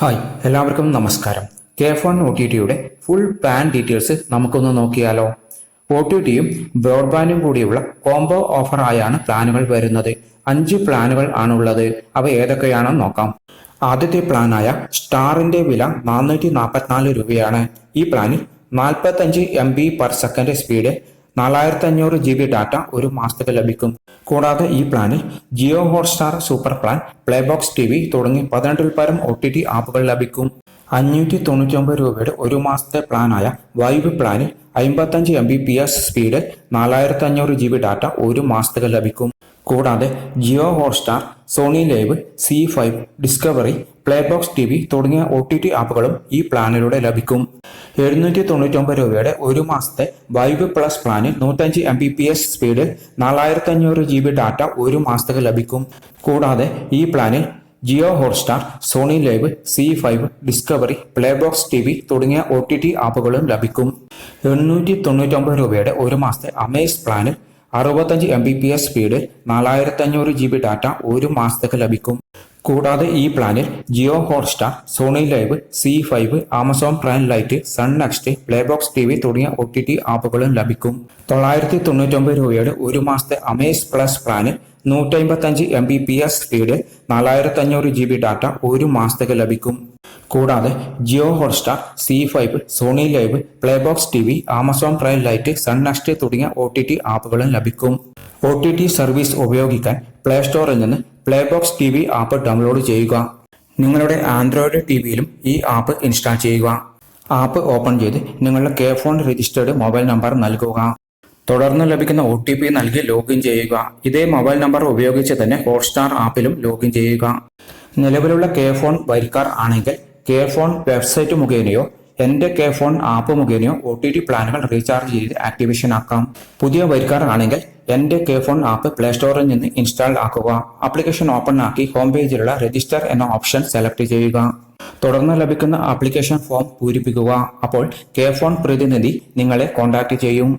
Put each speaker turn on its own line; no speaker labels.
Hi എല്ലാവർക്കും നമസ്കാരം. K phone O T ടിയുടെ ഫുൾ പ്ലാൻ ഡീറ്റെയിൽസ് നമുക്കൊന്ന് നോക്കിയാലോ? ഒ ടി ടിയും ബ്രോഡ്ബാൻഡും കൂടിയുള്ള കോംബോ ഓഫർ ആയാണ് പ്ലാനുകൾ വരുന്നത്. അഞ്ച് പ്ലാനുകൾ ആണുള്ളത്. അവ ഏതൊക്കെയാണെന്ന് നോക്കാം. ആദ്യത്തെ പ്ലാനായ സ്റ്റാറിന്റെ വില നാനൂറ്റി നാൽപ്പത്തിനാല് രൂപയാണ്. ഈ പ്ലാനിൽ നാൽപ്പത്തഞ്ച് M B per second speed നാലായിരത്തി അഞ്ഞൂറ് ജി ബി ഡാറ്റ ഒരു മാസത്തേക്ക് ലഭിക്കും. കൂടാതെ ഈ പ്ലാനിൽ Jio Hotstar super plan play box T V തുടങ്ങി പതിനെട്ടിൽ പരം ഒ ടി ടി ആപ്പുകൾ ലഭിക്കും. അഞ്ഞൂറ്റി തൊണ്ണൂറ്റി ഒമ്പത് രൂപയുടെ ഒരു മാസത്തെ പ്ലാനായ വൈബ് പ്ലാനിൽ അമ്പത്തഞ്ച് M B P S speed നാലായിരത്തി അഞ്ഞൂറ് ജി ബി ഡാറ്റ ഒരു മാസത്തേക്ക് ലഭിക്കും. കൂടാതെ Jio Hotstar Sony Liv Zee five Discovery play box T V തുടങ്ങിയ ഒ ടി ടി ആപ്പുകളും ഈ പ്ലാനിലൂടെ ലഭിക്കും. എഴുന്നൂറ്റി തൊണ്ണൂറ്റി ഒമ്പത് രൂപയുടെ ഒരു മാസത്തെ വൈബ് പ്ലസ് പ്ലാനിൽ നൂറ്റഞ്ച് എം ബി പി എസ് സ്പീഡിൽ നാലായിരത്തി അഞ്ഞൂറ് ജി ബി ഡാറ്റ ഒരു മാസത്തേക്ക് ലഭിക്കും. കൂടാതെ ഈ പ്ലാനിൽ Jio Hotstar Sony Liv Zee five Discovery play box T V തുടങ്ങിയ ഒ ടി ടി ആപ്പുകളും ലഭിക്കും. എണ്ണൂറ്റി തൊണ്ണൂറ്റൊമ്പത് രൂപയുടെ ഒരു മാസത്തെ അമേസ് പ്ലാനിൽ അറുപത്തഞ്ച് M B P S speed നാലായിരത്തി അഞ്ഞൂറ് ജി ബി ഡാറ്റ ഒരു മാസത്തേക്ക് ലഭിക്കും. കൂടാതെ ഈ പ്ലാനിൽ Jio Hotstar Sony Liv Zee five Amazon Prime Lite Sun Next play box T V തുടങ്ങിയ ഒ ടി ടി ആപ്പുകളും ലഭിക്കും. തൊള്ളായിരത്തി തൊണ്ണൂറ്റൊമ്പത് രൂപയുടെ ഒരു മാസത്തെ അമേസ് പ്ലസ് പ്ലാനിൽ നൂറ്റമ്പത്തഞ്ച് M B P S speed നാലായിരത്തി അഞ്ഞൂറ് ജി ബി ഡാറ്റ ഒരു മാസത്തേക്ക് ലഭിക്കും. കൂടാതെ Jio Hotstar Zee five Sony Liv play box T V Amazon Prime Lite Sun Next തുടങ്ങിയ ഒ ടി ടി ആപ്പുകളും ലഭിക്കും. ഒ ടി ടി സർവീസ് ഉപയോഗിക്കാൻ പ്ലേ സ്റ്റോറിൽ നിന്ന് play box T V app download ചെയ്യുക. നിങ്ങളുടെ ആൻഡ്രോയിഡ് ടി വിയിലും ഈ ആപ്പ് ഇൻസ്റ്റാൾ ചെയ്യുക. ആപ്പ് ഓപ്പൺ ചെയ്ത് നിങ്ങളുടെ K phone registered mobile number നൽകുക. തുടർന്ന് ലഭിക്കുന്ന ഒ ടി പി നൽകി ലോഗിൻ ചെയ്യുക. ഇതേ മൊബൈൽ നമ്പർ ഉപയോഗിച്ച് തന്നെ ഹോട്ട്സ്റ്റാർ ആപ്പിലും ലോഗിൻ ചെയ്യുക. നിലവിലുള്ള കെ ഫോൺ വരിക്കാർ ആണെങ്കിൽ കെ ഫോൺ വെബ്സൈറ്റ് മുഖേനയോ എന്റെ കെ ഫോൺ ആപ്പ് മുഖേനയോ ഒ ടി ടി പ്ലാനുകൾ റീചാർജ് ചെയ്ത് ആക്ടിവേഷൻ ആക്കാം. പുതിയ വരിക്കാർ ആണെങ്കിൽ എന്റെ കെ ഫോൺ ആപ്പ് പ്ലേ സ്റ്റോറിൽ നിന്ന് ഇൻസ്റ്റാൾ ആക്കുക. ആപ്ലിക്കേഷൻ ഓപ്പൺ ആക്കി ഹോം പേജിലുള്ള രജിസ്റ്റർ എന്ന ഓപ്ഷൻ സെലക്ട് ചെയ്യുക. തുടർന്ന് ലഭിക്കുന്ന ആപ്ലിക്കേഷൻ ഫോം പൂരിപ്പിക്കുക. അപ്പോൾ കെ ഫോൺ പ്രതിനിധി നിങ്ങളെ കോൺടാക്ട് ചെയ്യും.